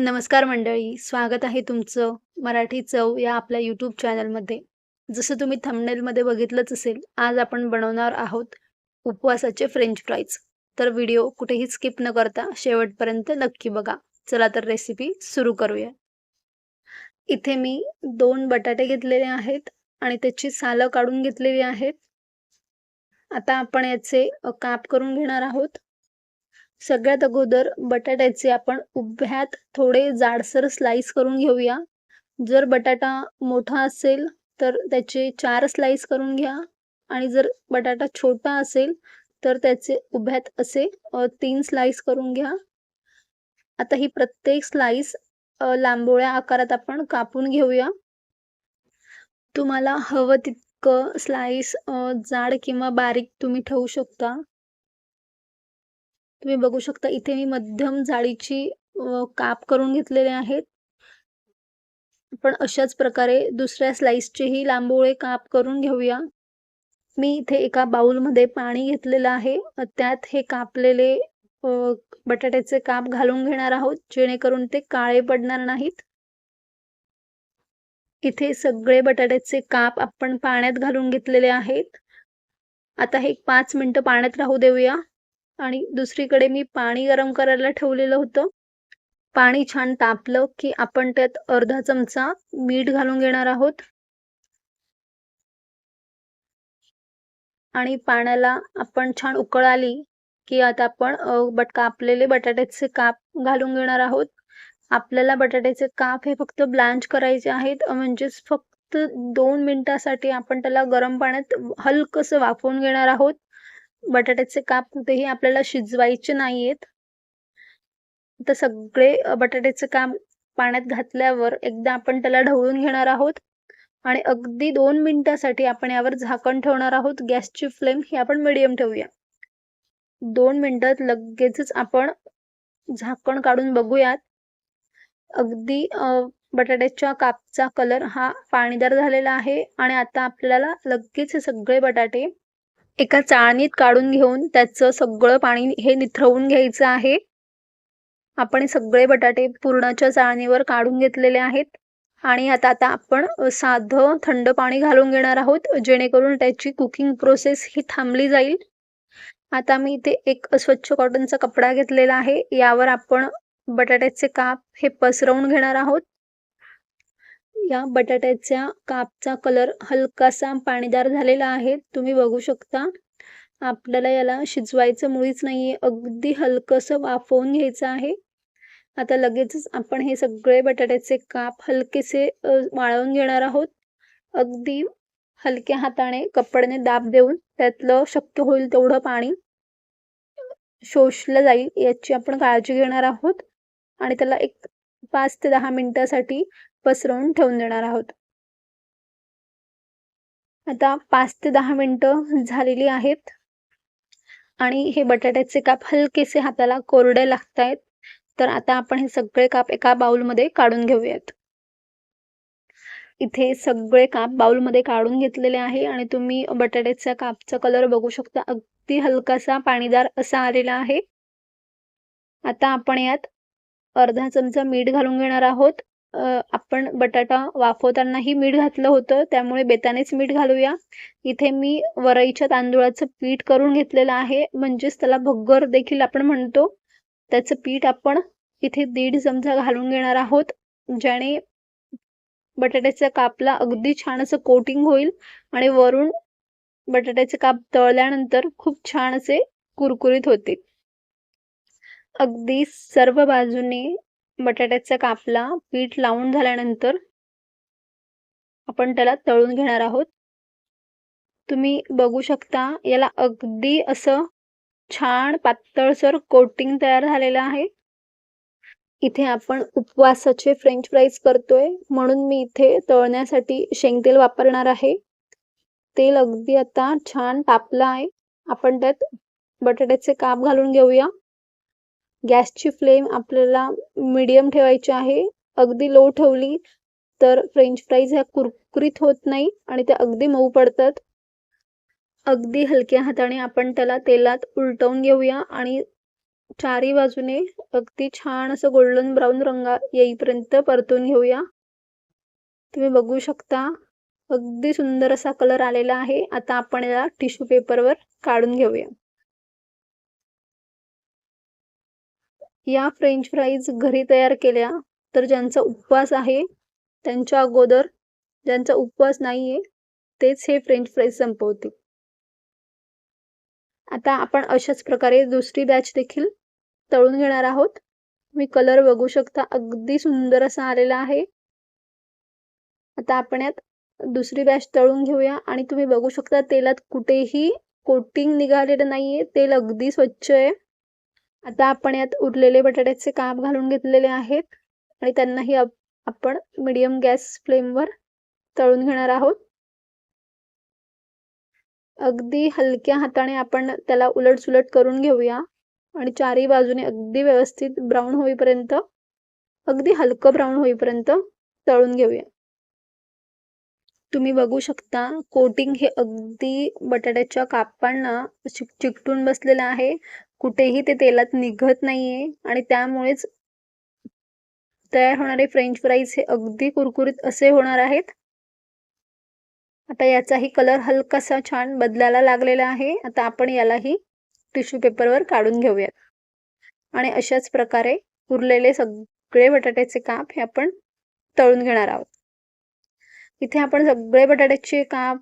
नमस्कार मंडळी, स्वागत आहे तुमचं मराठी चव या आपल्या यूट्यूब चॅनलमध्ये. जसं तुम्ही थंबनेलमध्ये बघितलंच असेल, आज आपण बनवणार आहोत उपवासाचे फ्रेंच फ्राईज. तर व्हिडिओ कुठेही स्किप न करता शेवटपर्यंत नक्की बघा. चला तर रेसिपी सुरू करूया. इथे मी दोन बटाटे घेतलेले आहेत आणि त्याची सालं काढून घेतलेली आहेत. आता आपण याचे काप करून घेणार आहोत. सगळ्यात अगोदर बटाट्याचे आपण उभ्यात थोडे जाडसर स्लाइस करून घेऊया. जर बटाटा मोठा असेल तर त्याचे चार स्लाइस करून घ्या आणि जर बटाटा छोटा असेल तर त्याचे उभ्यात असे तीन स्लाइस करून घ्या. आता ही प्रत्येक स्लाइस लांबोळ्या आकारात आपण कापून घेऊया. तुम्हाला हवं तितकं स्लाइस जाड किंवा बारीक तुम्ही ठेवू शकता. तुम्ही बघू शकता इथे मी मध्यम जाळीची काप करून घेतलेले आहेत. पण अशाच प्रकारे दुसऱ्या स्लाईसचेही लांबोळे काप करून घेऊया. मी इथे एका बाऊलमध्ये पाणी घेतलेलं आहे. त्यात हे कापलेले बटाट्याचे काप घालून घेणार आहोत, जेणेकरून ते काळे पडणार नाहीत. इथे सगळे बटाट्याचे काप आपण पाण्यात घालून घेतलेले आहेत. आता हे पाच मिनटं पाण्यात राहू देऊया आणि दुसरीकडे मी पाणी गरम करायला ठेवलेलं होतं. पाणी छान तापलं की आपण त्यात अर्धा चमचा मीठ घालून घेणार आहोत. आणि पाण्याला आपण छान उकळ आली की आता आपण बट कापलेले बटाट्याचे काप घालून घेणार आहोत. आपल्याला बटाट्याचे काप हे फक्त ब्लांच करायचे आहेत. म्हणजेच फक्त दोन मिनिटासाठी आपण त्याला गरम पाण्यात हलकसं वाफवून घेणार आहोत. बटाट्याचे काप कुठेही आपल्याला शिजवायचे नाहीयेत. तर सगळे बटाट्याचे काप पाण्यात घातल्यावर एकदा आपण त्याला ढवळून घेणार आहोत आणि अगदी दोन मिनिटासाठी आपण यावर झाकण ठेवणार आहोत. गॅसची फ्लेम ही आपण मीडियम ठेवूया. दोन मिनिटात लगेचच आपण झाकण काढून बघूयात. अगदी बटाट्याच्या कापचा कलर हा पाणीदार झालेला आहे आणि आता आपल्याला लगेच हे सगळे बटाटे एका चाळणीत काढून घेऊन त्याचं सगळं पाणी हे निथरवून घ्यायचं आहे. आपण हे सगळे बटाटे पुरणाच्या चाळणीवर काढून घेतलेले आहेत आणि आता आता आपण साधं थंड पाणी घालून घेणार आहोत, जेणेकरून त्याची कुकिंग प्रोसेस ही थांबली जाईल. आता मी इथे एक स्वच्छ कॉटनचा कपडा घेतलेला आहे. यावर आपण बटाट्याचे काप हे पसरवून घेणार आहोत. या बटाट्याच्या कापचा कलर हलकासा पाणीदार झालेला आहे. तुम्ही बघू शकता. आपल्याला याला शिजवायचं मुळीच नाहीये. अगदी हलकसं वाफवून घ्यायचं आहे. आता लगेचच आपण हे सगळे बटाट्याचे काप हलकेसे वाळवून घेणार आहोत. अगदी हलक्या हाताने कपड्याने दाब देऊन त्यातलं शक्य होईल तेवढं पाणी शोषलं जाईल याची आपण काळजी घेणार आहोत आणि त्याला एक पाच ते दहा मिनिटासाठी पसरवून ठेवून देणार आहोत. आता पाच ते दहा मिनिटं झालेली आहेत आणि हे बटाट्याचे काप हलकेसे हाताला कोरडे लागतायत. तर आता आपण हे सगळे काप एका बाउलमध्ये काढून घेऊयात. इथे सगळे काप बाउलमध्ये काढून घेतलेले आहे आणि तुम्ही बटाट्याच्या कापचा कलर बघू शकता. अगदी हलकासा पाणीदार असा आलेला आहे. आता आपण यात अर्धा चमचा मीठ घालून घेणार आहोत. आपण बटाटा वाफवतानाही मीठ घातलं होतं, त्यामुळे बेतानेच मीठ घालूया. इथे मी वरईच्या तांदूळाचं पीठ करून घेतलेलं आहे, म्हणजेच त्याला भगर देखील आपण म्हणतो. त्याचं पीठ आपण इथे दीड चमचा घालून घेणार आहोत, ज्याने बटाट्याच्या कापला अगदी छान असं कोटिंग होईल आणि वरून बटाट्याचे काप तळल्यानंतर खूप छान असे कुरकुरीत होते अगदी सर्व बाजूने बटाट्याचा कापला पीठ लावून झाल्यानंतर आपण त्याला तळून घेणार आहोत. तुम्ही बघू शकता याला अगदी असं छान पातळसर कोटिंग तयार झालेलं आहे. इथे आपण उपवासाचे फ्रेंच फ्राईज करतोय, म्हणून मी इथे तळण्यासाठी शेंगतेल वापरणार आहे. तेल अगदी आता छान तापलं आहे. आपण त्यात बटाट्याचे काप घालून घेऊया. गॅसची फ्लेम आपल्याला मीडियम ठेवायची आहे. अगदी लो ठेवली तर फ्रेंच फ्राईज ह्या कुरकुरीत होत नाही आणि त्या अगदी मऊ पडतात. अगदी हलक्या हाताने आपण त्याला तेलात उलटवून घेऊया आणि चारी बाजूने अगदी छान असं गोल्डन ब्राऊन रंगा येईपर्यंत परतून घेऊया तुम्ही बघू शकता अगदी सुंदर असा कलर आलेला आहे आता आपण याला टिश्यू पेपरवर काढून घेऊया या फ्रेंच फ्राईज घरी तयार केल्या तर ज्यांचा उपवास आहे त्यांच्या अगोदर ज्यांचा उपवास नाहीये तेच हे फ्रेंच फ्राईज संपवतील. आता आपण अशाच प्रकारे दुसरी बॅच देखील तळून घेणार आहोत. तुम्ही कलर बघू शकता अगदी सुंदर असा आलेला आहे. आता आपण यात दुसरी बॅच तळून घेऊया आणि तुम्ही बघू शकता तेलात कुठेही कोटिंग निघालेलं नाहीये तेल अगदी स्वच्छ आहे. आता आपण यात उरलेले बटाट्याचे काप घालून घेतलेले आहेत आणि त्यांनाही आपण मीडियम गॅस फ्लेमवर तळून घेणार आहोत. अगदी हलक्या हाताने आपण त्याला उलट सुलट करून घेऊया आणि चारही बाजूने अगदी व्यवस्थित ब्राऊन होईपर्यंत अगदी हलकं ब्राऊन होईपर्यंत तळून घेऊया. तुम्ही बघू शकता कोटिंग हे अगदी बटाट्याच्या कापांना चिक चिकटून बसलेलं आहे. कुठेही ते तेलात निघत नाहीये आणि त्यामुळेच तयार होणारे फ्रेंच फ्राईज हे अगदी कुरकुरीत असे होणार आहेत. आता याचाही कलर हलकासा छान बदलायला लागलेला आहे. आता आपण यालाही टिश्यू पेपरवर काढून घेऊयात. आणि अशाच प्रकारे उरलेले सगळे बटाट्याचे काप हे आपण तळून घेणार आहोत. इथे आपण सगळे बटाट्याचे काप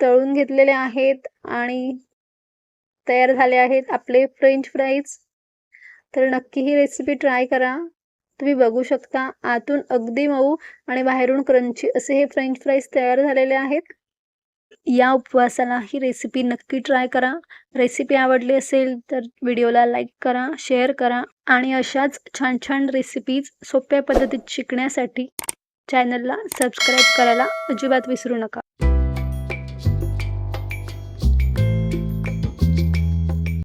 तळून घेतलेले आहेत आणि तयार झाले आहेत आपले फ्रेंच फ्राईज तर नक्की ही रेसिपी ट्राय करा. तुम्ही बघू शकता आतून अगदी मऊ आणि बाहेरून क्रंची असे हे फ्रेंच फ्राईज तयार झालेले आहेत. या उपवासाला ही रेसिपी नक्की ट्राय करा. रेसिपी आवडली असेल तर व्हिडिओला लाईक करा शेअर करा आणि अशाच छान छान रेसिपीज सोप्या पद्धतीत शिकण्यासाठी चॅनलला सबस्क्राईब करायला अजिबात विसरू नका.